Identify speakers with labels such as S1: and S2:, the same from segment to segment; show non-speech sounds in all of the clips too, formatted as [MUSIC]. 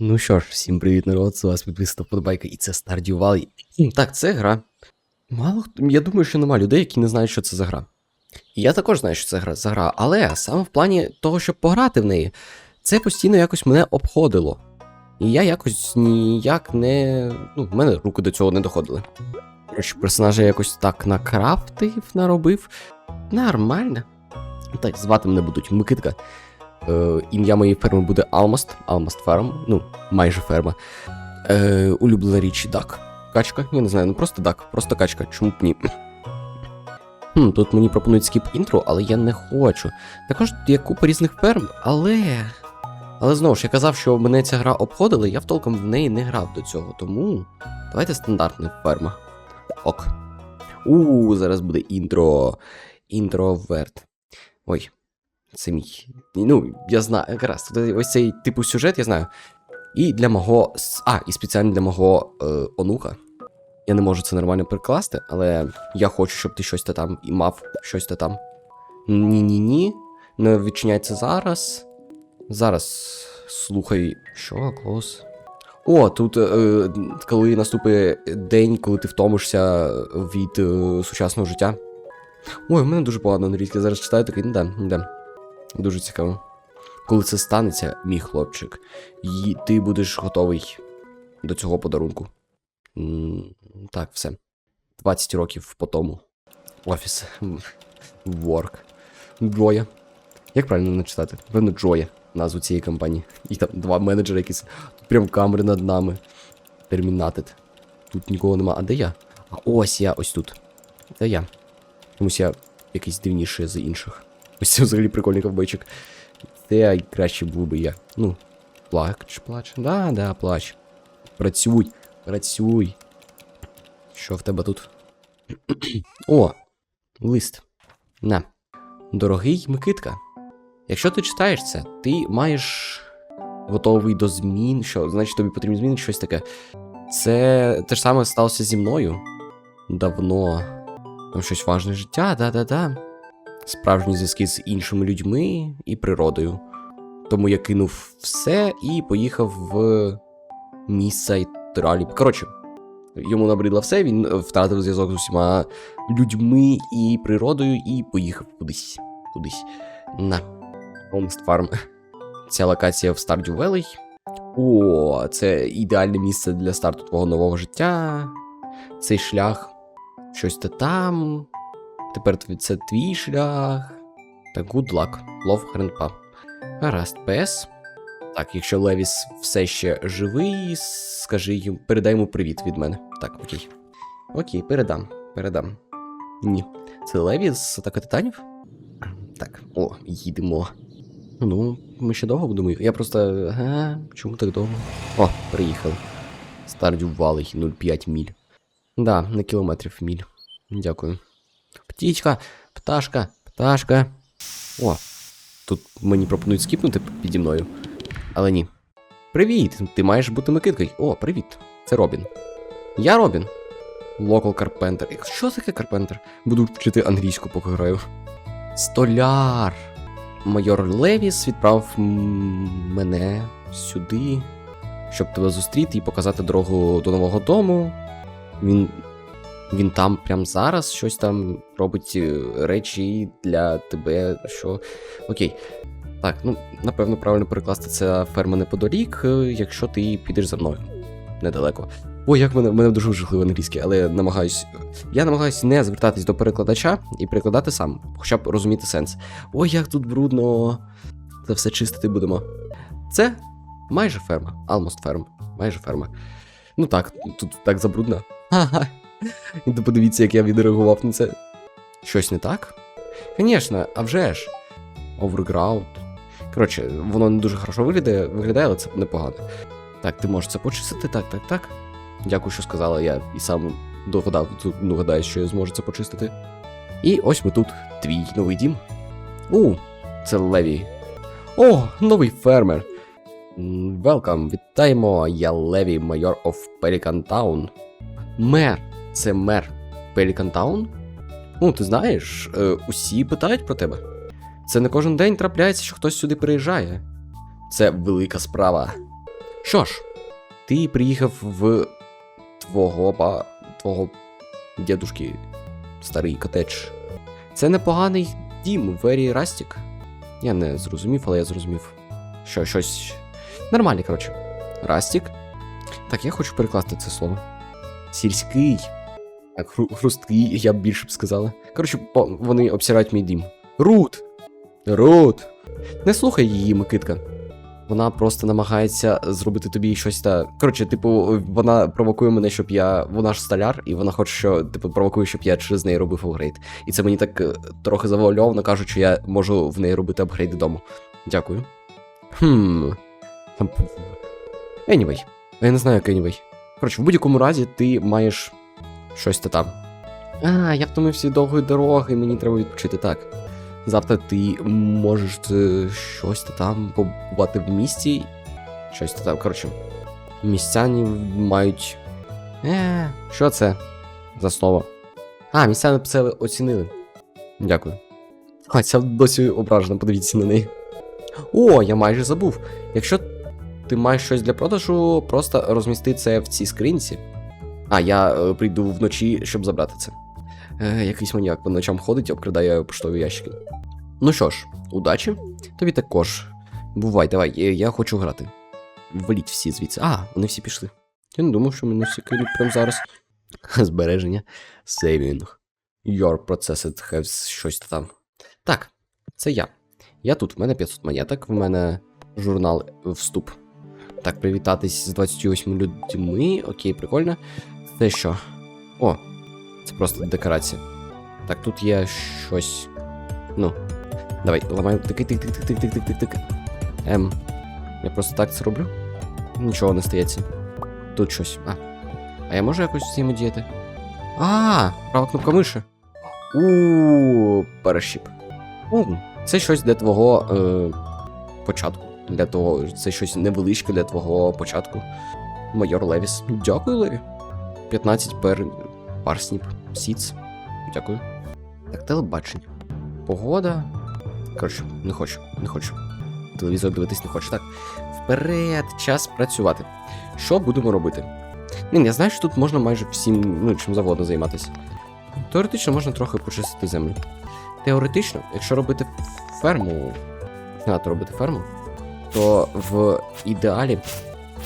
S1: Ну що ж, всім привіт, народ, з вас підписана Подбайка, і це Stardew Valley. Так, це гра. Мало хто. Я думаю, що нема людей, які не знають, що це за гра. І я також знаю, що це гра за гра, але саме в плані того, щоб пограти в неї, це постійно якось мене обходило. І я якось ніяк не. Ну, в мене руки до цього не доходили. Коротше, персонажа якось так накрафтив, наробив. Нормально. Так, звати мене будуть Микитка. Е, ім'я моєї ферми буде Алмаст, Алмаст Ферм, ну, майже ферма. Е, улюблена річ Дак. Качка, я не знаю, ну просто Дак, просто качка, чому б ні. [CLEARS THROAT] Хм, тут мені пропонують скіп інтро, але я не хочу. Також є купа різних ферм, але. Але знову ж я казав, що мене ця гра обходила, я втолком в неї не грав до цього, тому давайте стандартна ферма. Ок. У, зараз буде інтро. Інтроверт. Ой, це мій. Ну, я знаю, гаразд. тут Ось цей типу сюжет я знаю. І для мого. А, і спеціально для мого е, онука. Я не можу це нормально перекласти, але я хочу, щоб ти щось та там і мав щось та там. Ні-ні-ні. Не відчиняється зараз. Зараз слухай. Що, клос? О, тут, е, коли наступить день, коли ти втомишся від е, сучасного життя. Ой, у мене дуже погано англійська. Зараз читаю такий, ну да, ну да. Дуже цікаво. Коли це станеться, мій хлопчик, ти будеш готовий до цього подарунку. Так, все. 20 років по тому. Офіс. Work. Джоя. Як правильно начитати? Певно, Джоя, назву цієї компанії. І там два менеджери якісь. Тут прям камери над нами. Термінатед. Тут нікого нема. А де я? А ось я, ось тут. Де я? Чомусь я якийсь дивніший за інших. [LAUGHS] Ось це взагалі прикольний ковбойчик. Це краще був би я. Ну, плач, плач. Да, да, плач. Працюй, працюй. Що в тебе тут? [CLEARS THROAT] О, лист. На. Дорогий Микитка. Якщо ти читаєш це, ти маєш готовий до змін. Що, значить, тобі потрібно змінити щось таке. Це те ж саме сталося зі мною. Давно. Там щось важне життя, да-да-да. Справжні зв'язки з іншими людьми і природою. Тому я кинув все і поїхав в місце Тралі. Коротше, йому набридло все, він е, втратив зв'язок з усіма людьми і природою і поїхав кудись. Кудись. На. Homest Farm. Ця локація в Stardew Valley. О, це ідеальне місце для старту твого нового життя. Цей шлях. Щось то там. Тепер це твій шлях. Та good luck. Love Grandpa. Гаразд, ПС. Так, якщо Левіс все ще живий, скажи йому, передай йому привіт від мене. Так, окей. Окей, передам. Передам. Ні. Це Левіс атака титанів? Так, о, їдемо. Ну, ми ще довго будемо. Я просто. Ага, чому так довго? О, приїхали. Stardew Valley 0,5 міль. Да, на кілометрів міль. Дякую. Птічка, пташка, пташка. О, тут мені пропонують скіпнути піді мною. Але ні. Привіт! Ти маєш бути Микиткою. О, привіт. Це Робін. Я Робін. Локал Карпентер. Що таке Карпентер? Буду вчити англійську, поки граю. Столяр. Майор Левіс відправив мене сюди, щоб тебе зустріти і показати дорогу до нового дому. Він він там прямо зараз щось там робить е, речі для тебе. Що. Окей. Так, ну, напевно, правильно перекласти це ферма неподалік, е, якщо ти підеш за мною. Недалеко. Ой, як мене, мене дуже жахливо англійське, але намагаюсь. Я намагаюсь не звертатись до перекладача і перекладати сам, хоча б розуміти сенс. Ой, як тут брудно. Це все чистити будемо. Це майже ферма. Almost ферм. Майже ферма. Ну так, тут так забрудно. Ха-ха. [LAUGHS] І то подивіться, як я відреагував на це. Щось не так? Звісно, а вже ж. Overground. Коротше, воно не дуже хорошо виглядає, виглядає, але це непогано. Так, ти можеш це почистити, так, так, так. Дякую, що сказала, я і сам догадав, ну, гадаю, що я зможу це почистити. І ось ми тут, твій новий дім. У, це Леві. О, новий фермер. Велкам, вітаємо, я Леві, майор of Pelican Town. Мер, це мер Pelican Town? Ну, ти знаєш, е, усі питають про тебе. Це не кожен день трапляється, що хтось сюди приїжджає. Це велика справа. Що ж, ти приїхав в твого ба... твого дідушки старий котедж. Це непоганий дім, Вері Растік. Я не зрозумів, але я зрозумів. Що, щось. Нормальне, коротше. Растік. Так, я хочу перекласти це слово. Сільський. Так, хру- хрусткий, я б більше б сказала. Коротше, вони обсирають мій дім. Рут! Рут! Не слухай її, Микитка. Вона просто намагається зробити тобі щось та. Коротше, типу, вона провокує мене, щоб я. Вона ж столяр, і вона хоче, що, типу, провокує, щоб я через неї робив апгрейд. І це мені так е, трохи завуальовано кажуть, що я можу в неї робити апгрейди дому. Дякую. Хм. Anyway. Я не знаю, як anyway. Коротше, в будь-якому разі ти маєш щось та там. А, я втомився довгої дороги, мені треба відпочити так. Завтра ти можеш е, щось та там побувати в місті. Щось та там. Коротше, містяні мають. Е, що це за слово? А, містяни це оцінили. Дякую. А, ця досі ображена, подивіться на неї. О, я майже забув. Якщо ти маєш щось для продажу, просто розмісти це в цій скринці. А, я е, прийду вночі, щоб забрати це. Е, якийсь маніяк по ночам ходить обкрадає поштові ящики. Ну що ж, удачі. Тобі також. Бувай, давай, е, я хочу грати. Валіть всі звідси. А, вони всі пішли. Я не думав, що мене всі кинуть прямо зараз. [LAUGHS] Збереження. Saving. Your processed has щось там. Так, це я. Я тут, в мене 500 монеток, в мене журнал вступ. Так, привітатись з 28 людьми. Окей, прикольно. Це що? О, це просто декорація. Так, тут є щось. Ну. Давай, ламаю. Тик, тик, тик, тик, тик, тик, тик, тик. Ем. Я просто так це роблю. Нічого не стається. Тут щось. А. А я можу якось з цим діяти? А, права кнопка миші. У перешіп. У, Це щось для твого е, початку. Для того, Це щось невеличке для твого початку. Майор Левіс. Дякую, Леві. 15 пер... парсніп. Сіц. Дякую. Так, телебачення. Погода. Коротше, не хочу, не хочу. Телевізор дивитись не хочу. Так. Вперед, час працювати. Що будемо робити? Блін, я знаю, що тут можна майже всім, ну, чим завгодно займатися. Теоретично можна трохи почистити землю. Теоретично, якщо робити ферму, починати робити ферму, то в ідеалі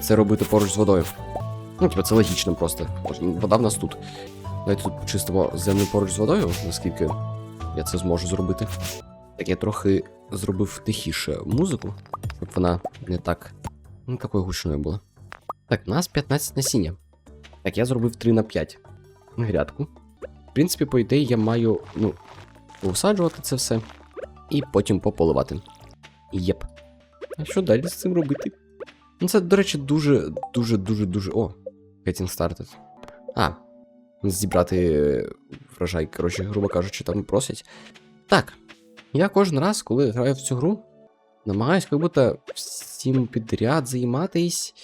S1: це робити поруч з водою. Ну, типу, це логічно просто. Вода в нас тут. Давайте тут почистимо землю поруч з водою, наскільки я це зможу зробити. Так я трохи зробив тихіше музику, щоб вона не так. Не такою гучною була. Так, у нас 15 насіння. Так, я зробив 3 на 5 грядку. В принципі, по ідеї, я маю, ну, повсаджувати це все і потім пополивати. Єп. А що далі з цим робити? Ну, це, до речі, дуже, дуже, дуже, дуже. О, getting started. А, зібрати е, врожай, коротше, грубо кажучи, там просять. Так. Я кожен раз, коли граю в цю гру, намагаюсь як будто всім підряд займатись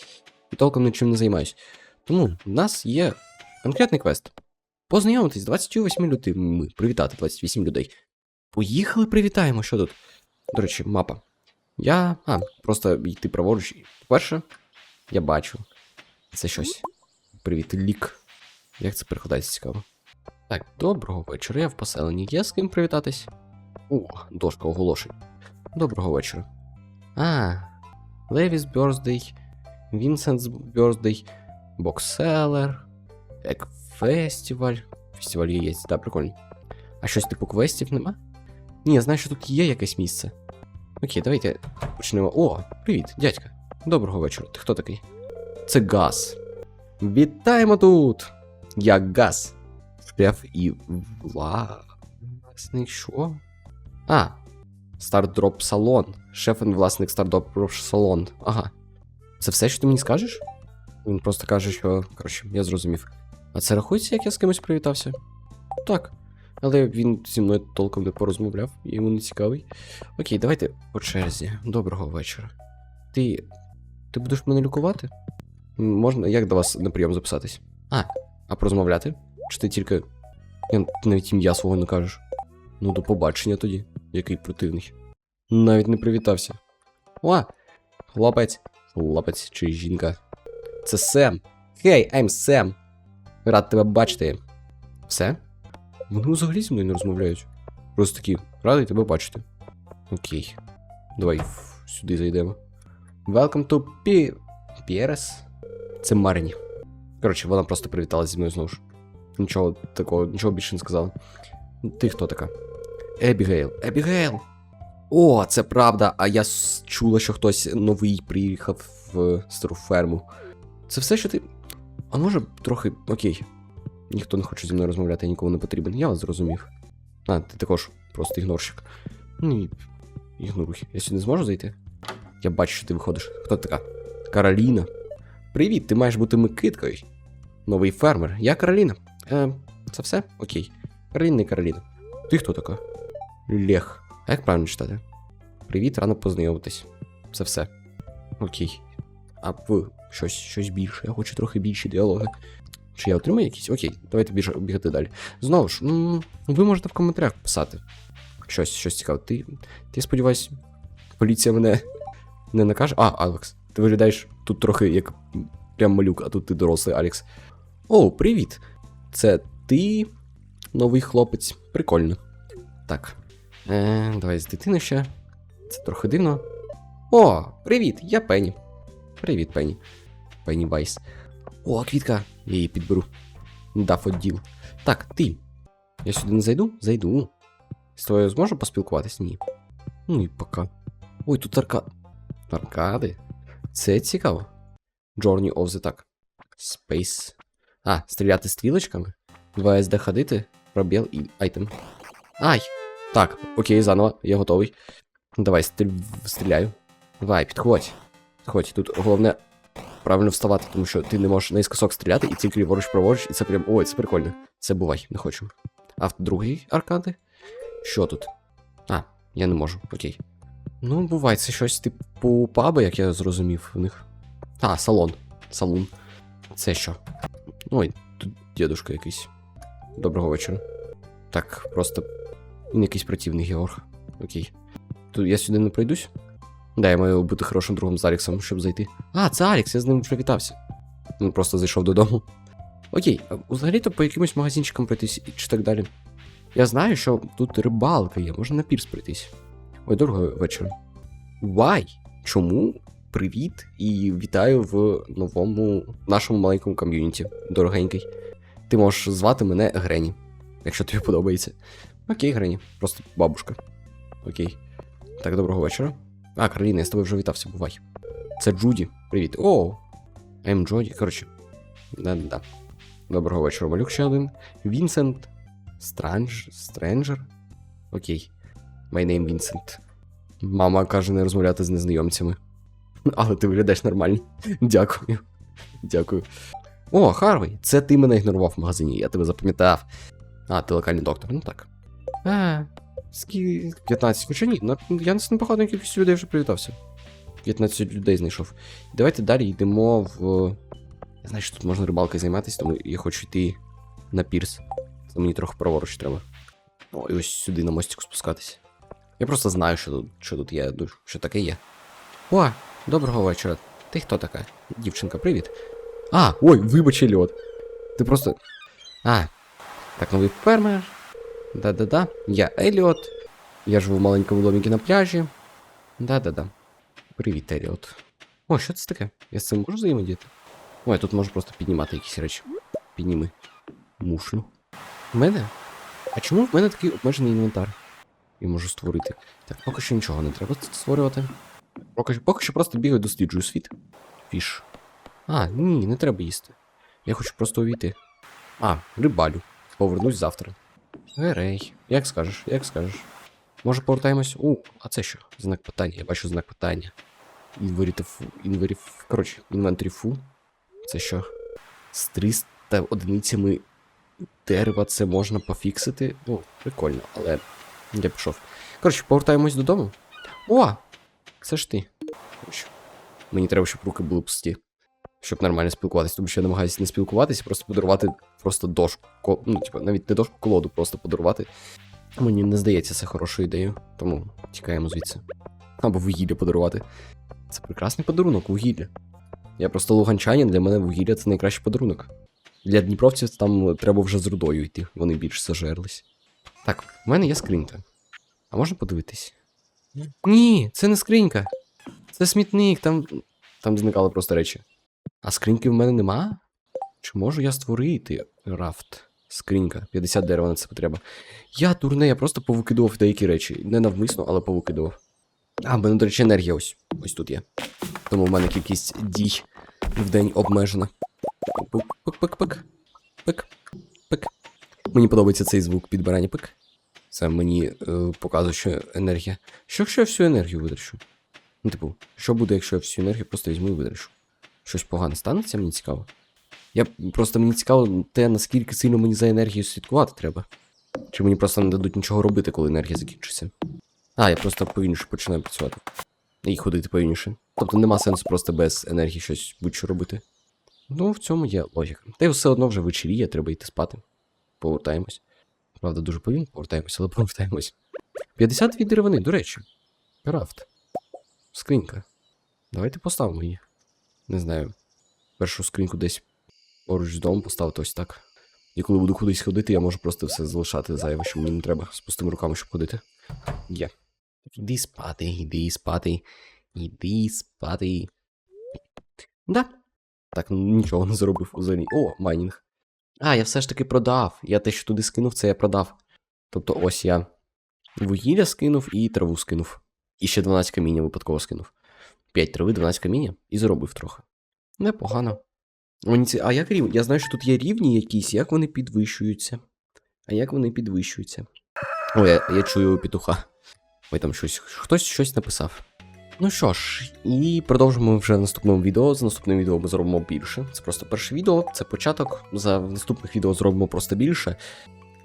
S1: і толком нічим не займаюсь. Тому в нас є конкретний квест. Познайомитись з 28 людьми. Привітати 28 людей. Поїхали, привітаємо, що тут? До речі, мапа. Я. А, просто йти праворуч. По-перше, я бачу. Це щось. Привіт, лік. Як це перекладається цікаво? Так, доброго вечора. Я в поселенні. Є з ким привітатись? О, дошка оголошень. Доброго вечора. А, Левіс Бьорздей, Вінсентс Бьорздей, Бокселер, Ек Фестиваль. Фестиваль є, є, так, прикольно. А щось типу квестів нема? Ні, я знаю, що тут є якесь місце. Окей, давайте почнемо. О, привіт, дядька. Доброго вечора. Ти хто такий? Це Газ. Вітаємо тут! Я Газ. Шеф і власник що? А, Стардроп Салон. Шеф і власник Стардроп Салон. Ага. Це все, що ти мені скажеш? Він просто каже, що. Коротше, я зрозумів. А це рахується, як я з кимось привітався? Так. Але він зі мною толком не порозмовляв, йому не цікавий. Окей, давайте по черзі. Доброго вечора. Ти. Ти будеш мене лікувати? Можна як до вас на прийом записатись? А, а порозмовляти? Чи ти тільки. Я ти навіть ім'я свого не кажеш. Ну, до побачення тоді, який противний. Навіть не привітався. О, хлопець, хлопець чи жінка. Це Сем. Хей, I'm Сем. Рад тебе бачити. Все? Вони взагалі зі мною не розмовляють. Просто такі, радий тебе бачити. Окей. Давай сюди зайдемо. Welcome to P... Pieres? Це Марні. Коротше, вона просто привіталася зі мною знову ж. Нічого такого, нічого більше не сказала. Ти хто така? Ебігейл. Ебігейл! О, це правда. А я чула, що хтось новий приїхав в стару ферму. Це все, що ти. А може трохи. Окей. Ніхто не хоче зі мною розмовляти, я нікому не потрібен. Я вас зрозумів. А, ти також просто ігнорщик. Ні, ігноруй. Я сюди не зможу зайти? Я бачу, що ти виходиш. Хто ти така? Кароліна. Привіт, ти маєш бути Микиткою. Новий фермер. Я Кароліна. Е, це все? Окей. Кароліна і Кароліна. Ти хто така? Лех. А як правильно читати? Привіт, рано познайомитись. Це все. Окей. А ви щось, щось більше. Я хочу трохи більші діалоги. Чи я отримаю якісь? Окей, давайте біж, бігати далі. Знову ж, ви можете в коментарях писати. Щось, щось цікаве. Ти, ти сподіваюсь, поліція мене не накаже. А, Алекс, ти виглядаєш тут трохи як прям малюк, а тут ти дорослий Алекс. О, привіт! Це ти, новий хлопець. Прикольно. Так. Е, давай з дитини ще. Це трохи дивно. О, привіт, я Пенні. Привіт, Пенні. Пенні Вайс. О, квітка. Я її підберу. Дафоділ. Так, ти. Я сюди не зайду? Зайду. З тобою зможу поспілкуватись? Ні. Ну і пока. Ой, тут арка... аркади. Це цікаво. Journey of the так. Space. А, стріляти стрілочками. 2 SD ходити, пробіл і айтем. Ай! Так, окей, заново, я готовий. Давай, стріль... стріляю. Давай, підходь. Підходь, тут головне правильно вставати, тому що ти не можеш наискосок стріляти і тільки ліворуч праворуч, і це прям. Ой, це прикольно. Це бувай, не хочу. А в другий аркади? Що тут? А, я не можу, окей. Ну, бувай, це щось типу паби, як я зрозумів в них. А, салон. Салон. Це що? Ой, тут дідушка якийсь. Доброго вечора. Так, просто. Він якийсь противний Георг. Окей. Тут я сюди не пройдусь? Да, я маю бути хорошим другом з Аліксом, щоб зайти. А, це Алікс, я з ним вже вітався. Він просто зайшов додому. Окей, взагалі-то по якимось магазинчикам пройтись чи так далі. Я знаю, що тут рибалка є, можна на пірс пройтись. Ой, доброго вечора. Вай! Чому? Привіт і вітаю в новому нашому маленькому ком'юніті, дорогенький. Ти можеш звати мене Грені, якщо тобі подобається. Окей, Грені, просто бабушка. Окей. Так, доброго вечора. А, Кароліна, я з тобою вже вітався, бувай. Це Джуді. Привіт. О! М. Джоді. Коротше. Да-да-да. Доброго вечора, малюк ще один. Вінсент. Странж. Стренджер. Окей. My name Вінсент. Мама каже не розмовляти з незнайомцями. Але ти виглядаєш нормально. Дякую. Дякую. О, Харвей, це ти мене ігнорував в магазині, я тебе запам'ятав. А, ти локальний доктор, ну так. А, скільки 15, хоча ні, я з непоганою кількістю людей вже привітався. 15 людей знайшов. Давайте далі йдемо в. Я знаю, що тут можна рибалкою займатися, тому я хочу йти на пірс. Це мені трохи праворуч треба. О, і ось сюди на мостику спускатись. Я просто знаю, що тут, що тут є, що таке є. О, доброго вечора. Ти хто така? Дівчинка, привіт. А, ой, вибач, Еліот. Ти просто. А, так, новий фермер. Да-да-да. Я Еліот. Я живу в маленькому доміки на пляжі. Да-да-да. Привіт, Еліот. О, що це таке? Я з цим можу взаємодіяти? Ой, тут можу просто піднімати якісь речі. Підніми. Мушлю. В мене? А чому в мене такий обмежений інвентар? Я можу створити. Так, поки що нічого не треба створювати. Поки, поки що просто бігаю, досліджую світ. Фіш. А, ні, не треба їсти. Я хочу просто увійти. А, рибалю. Повернусь завтра. Герей, як скажеш, як скажеш. Може повертаємось. У, а це що? Знак питання. Я бачу знак питання. Інвері фу. Інвері фу. Коротше, інвентарі фу. Це що? З 300 одиницями дерева це можна пофіксити. О, прикольно, але я пішов. Коротше, повертаємось додому. О! Це ж ти. Мені треба, щоб руки були пусті. Щоб нормально спілкуватися, тому що я намагаюся не спілкуватися, просто подарувати просто дошку. ко- Ну, типу, навіть не дошку колоду, просто подарувати. Мені не здається це хорошою ідеєю, тому тікаємо звідси. Або вугілля подарувати. Це прекрасний подарунок, вугілля. Я просто луганчанин, для мене вугілля це найкращий подарунок. Для дніпровців там треба вже з рудою йти, вони більш зажерлись. Так, в мене є скринька. А можна подивитись? Ні, це не скринька. Це смітник, там. Там зникали просто речі. А скриньки в мене нема? Чи можу я створити рафт? Скринька, 50 дерева на це потреба. Я дурне, я просто повикидував деякі речі. Не навмисно, але повикидував. А, в мене, до речі, енергія ось. Ось тут є. Тому в мене кількість дій в день обмежена. Пик-пик-пик. Мені подобається цей звук підбирання пик. Це мені е, показує, що енергія. Що якщо я всю енергію витрачу? Ну, типу, що буде, якщо я всю енергію просто візьму і витрачу? Щось погане станеться, мені цікаво. Я просто мені цікаво те, наскільки сильно мені за енергію слідкувати треба. Чи мені просто не дадуть нічого робити, коли енергія закінчиться. А, я просто повільніше починаю працювати. І ходити повільніше. Тобто нема сенсу просто без енергії щось будь-що робити. Ну, в цьому є логіка. Та й все одно вже вечеріє, треба йти спати. Повертаємось. Правда, дуже повільно повертаємось, але повертаємось. 52 деревини, до речі. Крафт. Скринька. Давайте поставимо її. Не знаю. Першу скриньку десь поруч з домом поставити ось так. І коли буду кудись ходити, я можу просто все залишати зайве, що мені не треба з пустими руками, щоб ходити. Є. Іди спати, іди спати, іди спати. Да. Так, нічого не зробив взагалі. О, майнінг. А, я все ж таки продав. Я те, що туди скинув, це я продав. Тобто ось я вугілля скинув і траву скинув. І ще 12 каміння випадково скинув. 5 трави, 12 каміння і заробив трохи. Непогано. А як рівні? Я знаю, що тут є рівні якісь, як вони підвищуються. А як вони підвищуються? О, я, я чую петуха. Ой, там щось. Хтось щось написав. Ну що ж, і продовжимо вже в наступному відео. За наступним відео ми зробимо більше. Це просто перше відео, це початок. За наступних відео зробимо просто більше.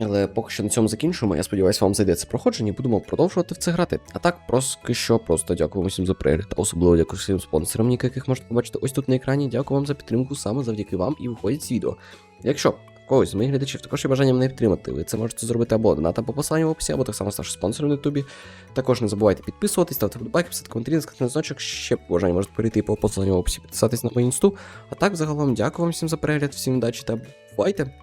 S1: Але поки що на цьому закінчуємо. Я сподіваюся, вам зайде це проходження будемо продовжувати в це грати. А так, поки що, просто дякую всім за перегляд. А особливо дякую всім спонсорам, яких можете побачити ось тут на екрані. Дякую вам за підтримку, саме завдяки вам і виходять ці відео. Якщо когось з моїх глядачів також є бажання мене підтримати, ви це можете зробити або донатом по посиланню в описі, або так само ставши спонсором на ютубі. Також не забувайте підписуватись, ставити подобайки, писати коментарі, на значок, ще бажання можете перейти по посиланню в описі, підписатись на мою інсту. А так, загалом, дякую вам всім за перегляд, всім удачі та бувайте!